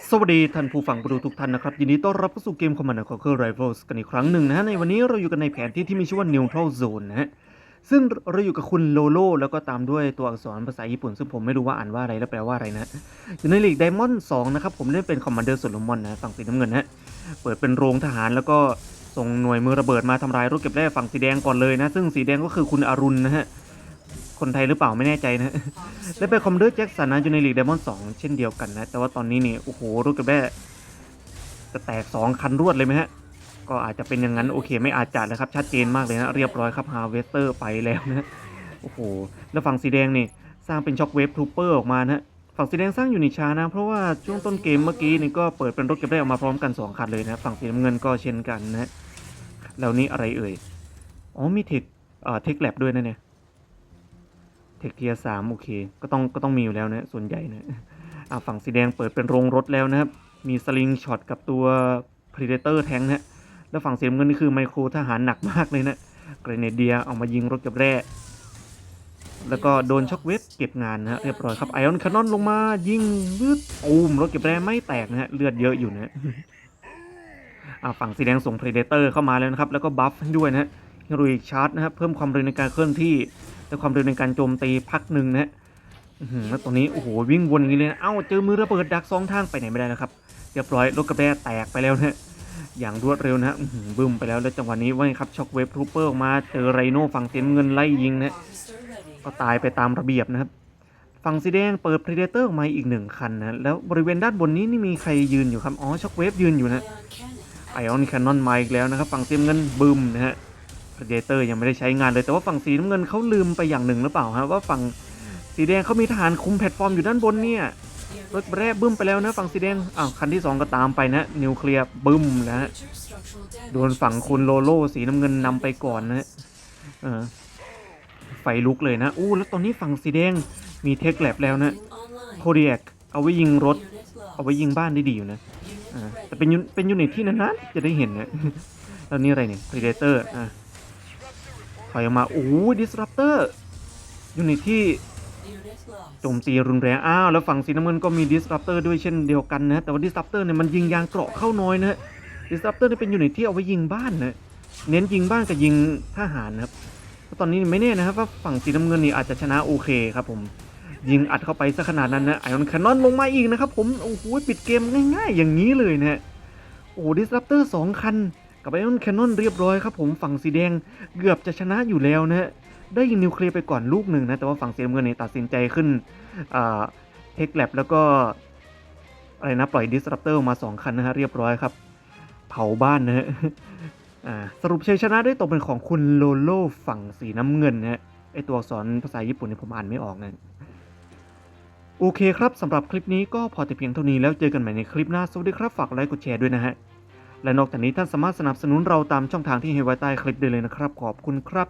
สวัสดีท่านผู้ฟังผู้ดูทุกท่านนะครับ ยินดีต้อนรับเข้าสู่เกม Command Conquer Rivals กันอีกครั้งหนึ่งนะฮะในวันนี้เราอยู่กันในแผนที่ที่มีชื่อว่า Neutral Zone นะฮะซึ่งเราอยู่กับคุณโลโลแล้วก็ตามด้วยตัวอักษรภาษาญี่ปุ่น ซึ่งผมไม่รู้ว่าอ่านว่าอะไรและแปลว่าอะไรนะ อยู่ในลีกไดมอนด์2นะครับผมเล่นเป็นคอมมานเดอร์โซโลมอนนะฝั่งสีน้ำเงินนะฮะเปิดเป็นโรงทหารแล้วก็ส่งหน่วยมือระเบิดมาทำลายรถเก็บแร่ฝั่งสีแดงก่อนเลยนะ ซึ่งสีแดงก็คือคุณอรุณนะฮะ คนไทยหรือเปล่าไม่แน่ใจนะ และเป็นคอมมานเดอร์แจ็คสันนะอยู่ในลีกไดมอนด์2เช่นเดียวกันนะ แต่ว่าตอนนี้เนี่ยโอ้โหรถเก็บแร่จะแตก 2 คันรวดเลยไหมฮะ ก็อาจจะเป็นอย่างนั้น โอเคไม่อาจจะนะครับ ชัดเจนมากเลยนะ เรียบร้อยครับฮาร์เวสเตอร์ไปแล้วนะโอ้โห แล้วฝั่งสีแดงนี่ สร้างเป็นช็อคเวฟทูเปอร์ออกมานะฮะฝั่งสีแดงสร้างอยู่ในช้านะ เพราะว่าช่วงต้นเกมเมื่อกี้นี่ก็เปิดเป็นรถเก็บได้ออกมาพร้อมกัน 2 คันเลยนะ ฝั่งสีน้ำเงินก็เช่นกันนะแล้วนี่อะไรเอ่ยอ๋อมีเทคเอ่อเทคแลบด้วยนะเนี่ย เทคเทียสามโอเค ก็ต้องก็ต้องมีอยู่แล้วนะส่วนใหญ่นะอ่าฝั่งสีแดงเปิดเป็นโรงรถแล้วนะครับ มีสลิงช็อตกับตัว Predator แทงนะ แล้วฝั่งสีน้ำเงินนี่คือไมโครทหารหนักมากเลยนะเกรเนเดียเอามายิงรถกับแร่แล้วก็โดนช็อคเวฟเก็บงานนะฮะเรียบร้อยครับไอออนคานอนลงมายิงวืดตูมรถเก็บแร่ไม่แตกนะฮะเลือดเยอะอยู่นะฮะอ่าฝั่งสีแดงส่ง Predator เข้ามาแล้วนะครับ แล้วก็บัฟด้วยนะฮะรุยชาร์จนะครับเพิ่มความเร็วในการเคลื่อนที่ และความเร็วในการโจมตีพักหนึ่งนะฮะแล้วตอนนี้โอ้โหวิ่งวนอย่างนี้เลยนะเอ้าเจอมือระเบิดดักสองทางไปไหนไม่ได้นะครับเรียบร้อยรถกระแบะแตกไปแล้วนะอย่างรวดเร็วนะอื้อหือบึ้มไปแล้วแล้วจังหวะนี้ว่าไงครับช็อคเวฟทูเปอร์ออกมาเจอไรโน่ฝั่งเต็มเงินไล่ยิงนะก็ตายไปตามระเบียบนะครับฝั่งสีแดงเปิดพ r เดเตอร์ออกมาอีกหนึ่งคันนะแล้วบริเวณด้านบนนี้นี่มีใครยืนอยู่ครับอ๋อช็อคเวฟยืนอยู่นะไอออนแคนนอนมาอีกแล้วนะครับฝั่งเต็มเงินบึ้มนะฮะ พ r เดเตอร์ยังไม่ได้ใช้งานเลยแต่ว่าฝั่งสีน้ำเงินเขาลืมไปอย่างหนึ่งหรือเปล่าฮะว่าฝั่งสีแดงเขามีทหารคุมแพลตฟอร์มอยู่ด้านบนเนี่ยรถแรกบึ้มไปแล้วนะฝั่งสีแดงอ้าวคันที่ 2 ก็ตามไปนะนิวเคลียร์บึ้มนะฮะโดนฝั่งคุณโลโลสีน้ำเงินนำไปก่อนนะฮะเออไฟลุกเลยนะอู้แล้วตอนนี้ฝั่งสีแดงมีเทคแลบแล้วนะโคเดียกเอาไว้ยิงรถ เอาไว้ยิงบ้านได้ดีอยู่นะอ่าแต่เป็นเป็นยูนิตที่นานๆจะได้เห็นนะแล้วนี่อะไรเนี่ย Predator อะ ถอยออกมาโอ้ดิ Disruptor ยูนิตที่โจมตีรุนแรงอ้าวแล้วฝั่งสีน้ำเงินก็มี disruptor ด้วยเช่นเดียวกันนะแต่ว่า disruptor เนี่ยมันยิงยางเกราะเข้าน้อยนะ disruptor เนี่ยเป็นยูนิตที่เอาไว้ยิงบ้านนะเน้นยิงบ้านกับยิงทหารนะครับตอนนี้ไม่แน่นะครับว่าฝั่งสีน้ำเงินนี่อาจจะชนะโอเคครับผมยิงอัดเข้าไปซะขนาดนั้นนะไอออนแคนนอนลงมาอีกนะครับผมโอ้โหปิดเกมง่าย ๆ อย่างนี้เลยนะโอ้ disruptor สองคัน กับไอออนแคนนอนเรียบร้อยครับผมฝั่งสีแดงเกือบจะชนะอยู่แล้วนะได้ยิงนิวเคลียร์ไปก่อนลูกหนึ่งนะ แต่ว่าฝั่งสีน้ำเงินเนี่ยตัดสินใจขึ้นเทคแลบแล้วก็อะไรนะ ปล่อยดิสรับเตอร์มา 2 คันนะฮะเรียบร้อยครับ เผาบ้านนะฮะสรุปชัยชนะได้ตกเป็นของคุณโลโลฝั่งสีน้ำเงินนะฮะไอตัวอักษรภาษาญี่ปุ่นเนี่ยผมอ่านไม่ออกนะโอเคครับสำหรับคลิปนี้ก็พอแต่เพียงเท่านี้แล้วเจอกันใหม่ในคลิปหน้า สวัสดีครับ ฝากไลค์กดแชร์ด้วยนะฮะ และนอกจากนี้ท่านสามารถสนับสนุนเราตามช่องทางที่เห็นไว้ใต้คลิปได้เลยนะครับ ขอบคุณครับ